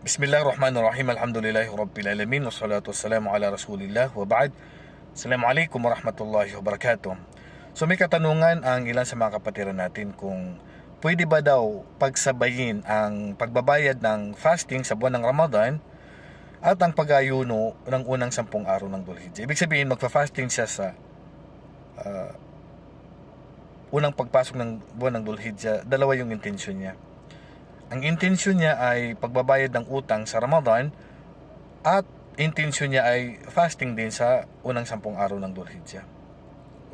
Bismillahirrahmanirrahim. Alhamdulillahi Rabbil Alamin. Wassalatu wassalamu ala Rasulillah. Wa ba'd. Assalamualaikum warahmatullahi wabarakatuh. So may katanungan ang ilan sa mga kapatiran natin kung pwede ba daw pagsabayin ang pagbabayad ng fasting sa buwan ng Ramadan at ang pag-ayuno ng unang sampung araw ng Dhul-Hijjah. Ibig sabihin, magfa-fasting siya sa ah, unang pagpasok ng buwan ng Dhul-Hijjah. Dalawa yung intensyon niya. Ang intensyon niya ay pagbabayad ng utang sa Ramadan at intensyon niya ay fasting din sa unang sampung araw ng Dhul-Hijjah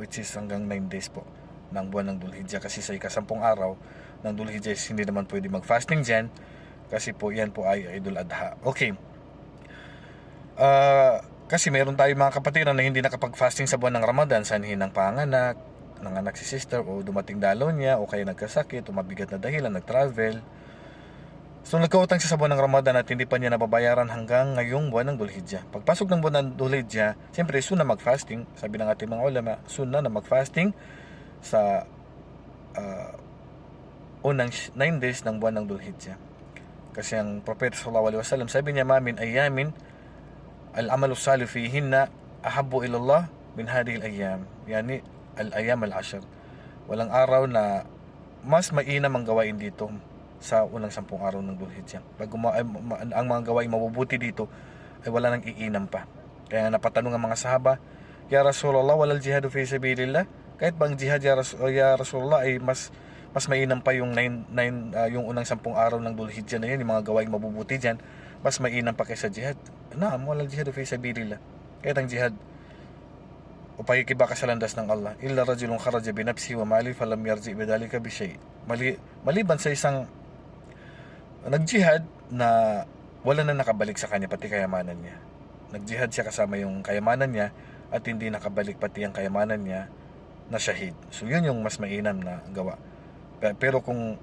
which is hanggang 9 days po ng buwan ng Dhul-Hijjah kasi sa ikasampung araw ng Dhul-Hijjah is hindi naman pwede mag-fasting dyan kasi po yan po ay Idul Adha. Okay. Ah, kasi meron tayong mga kapatiran na hindi nakapag-fasting sa buwan ng Ramadan sanhin ng panganak, nanganak si sister o dumating dalaw niya o kaya nagkasakit o mabigat na dahilan, nag-travel. So nagkautang siya sa buwan ng Ramadan at hindi pa niya nababayaran hanggang ngayong buwan ng Dhul-Hijjah. Pagpasok ng buwan ng Dhul-Hijjah, siyempre soon na mag-fasting. Sabi ng ating mga ulama, soon na na mag-fasting sa ah, unang 9 days ng buwan ng Dhul-Hijjah. Kasi ang Propeta sallallahu alaihi wasallam sabi niya, "Mamin ayamin al-amalu salih fihinna ahabbu ila Allah min hadhihi al-ayyam." Yani al-ayyam al-ashr. Walang araw na mas mainam ang gawain dito sa unang sampung araw ng Dhul-Hijjah. Pag guma- ay, ma- ang mga gawain mabubuti dito ay wala nang iinam pa. Kaya napatanong ang mga sahaba, Ya Rasulullah, walal jihadu fi sabilillah? Kahit bang jihad ya, Ras- o ya Rasulullah ay mas mas mainam pa yung nine, nine, ah, yung unang sampung araw ng Dhul-Hijjah na yun, yung mga gawain mabubuti dyan, mas mainam pa kaysa jihad. Naam, walal jihadu fi sabilillah. Kahit ang jihad, upayikiba ka sa landas ng Allah. Illa rajulun kharaja bi nafsihi wa mali falam yarji bidalika bi shay. Mali, maliban sa isang nagjihad na wala na nakabalik sa kanya pati kayamanan niya. Nagjihad siya kasama yung kayamanan niya at hindi nakabalik pati ang kayamanan niya na shahid. So yun yung mas mainam na gawa. Pe- Pero kung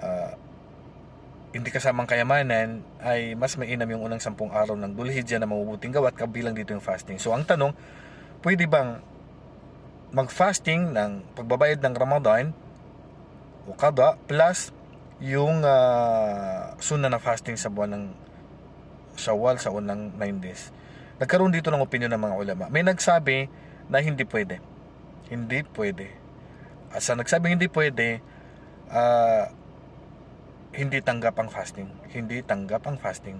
ah, hindi kasamang kayamanan ay mas mainam yung unang sampung araw ng Dhul-Hijjah na mabubuting gawa at kabilang dito yung fasting. So ang tanong, pwede bang mag-fasting ng pagbabayad ng Ramadan o kada plus yung uh, sunna na fasting sa buwan ng Shawwal sa unang 9 days. Nagkaroon dito ng opinion ng mga ulama. May nagsabi na hindi pwede. Hindi pwede. At sa nagsabing hindi pwede, ah, hindi tanggap ang fasting. Hindi tanggap ang fasting.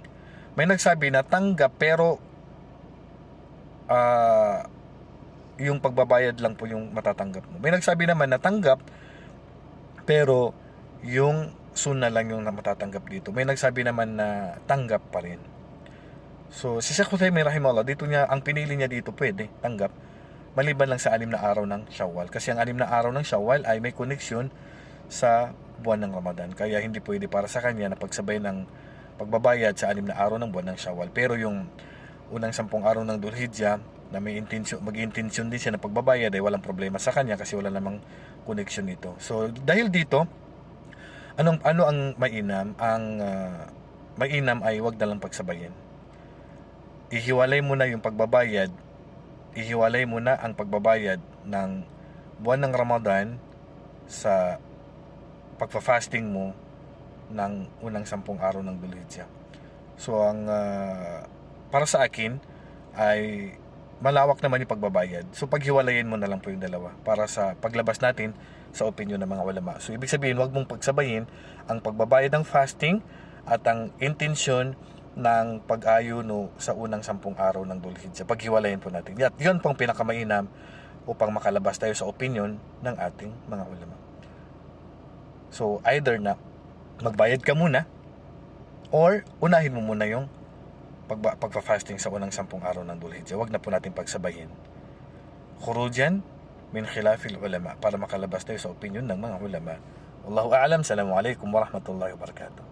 May nagsabi na tanggap pero ah, yung pagbabayad lang po yung matatanggap mo. May nagsabi naman na tanggap pero yung sunna lang yung na matatanggap dito. May nagsabi naman na tanggap pa rin. So, si Sheikh Husaymi rahimahullah, dito niya, ang pinili niya dito pwede, tanggap. Maliban lang sa anim na araw ng Shawwal. Kasi ang anim na araw ng Shawwal ay may koneksyon sa buwan ng Ramadan. Kaya hindi pwede para sa kanya na pagsabay ng pagbabayad sa anim na araw ng buwan ng Shawwal. Pero yung unang sampung araw ng Dhul-Hijjah na may intensyon, mag-intensyon din siya na pagbabayad ay walang problema sa kanya kasi wala namang connection nito. So dahil dito, anong ano ang mainam? Ang ah, mainam ay wag na lang pagsabayin. Ihiwalay mo na yung pagbabayad, ihiwalay mo na ang pagbabayad ng buwan ng Ramadan sa pagfa-fasting mo ng unang sampung araw ng Dhul-Hijjah. So ang ah, para sa akin ay malawak naman yung pagbabayad. So paghiwalayin mo na lang po yung dalawa para sa paglabas natin sa opinion ng mga ulama. So ibig sabihin, wag mong pagsabayin ang pagbabayad ng fasting at ang intensyon ng pag-ayuno sa unang sampung araw ng Dhul-Hijjah. Paghiwalayin po natin. At yun pong pinakamainam upang makalabas tayo sa opinion ng ating mga ulama. So either na magbayad ka muna or unahin mo muna yung pagba, pagpa-fasting sa unang sampung araw ng Dhul-Hijjah. Huwag na po natin pagsabayin. Khurujan min khilafil ulama para makalabas tayo sa opinion ng mga ulama. Wallahu a'lam. Assalamualaikum warahmatullahi wabarakatuh.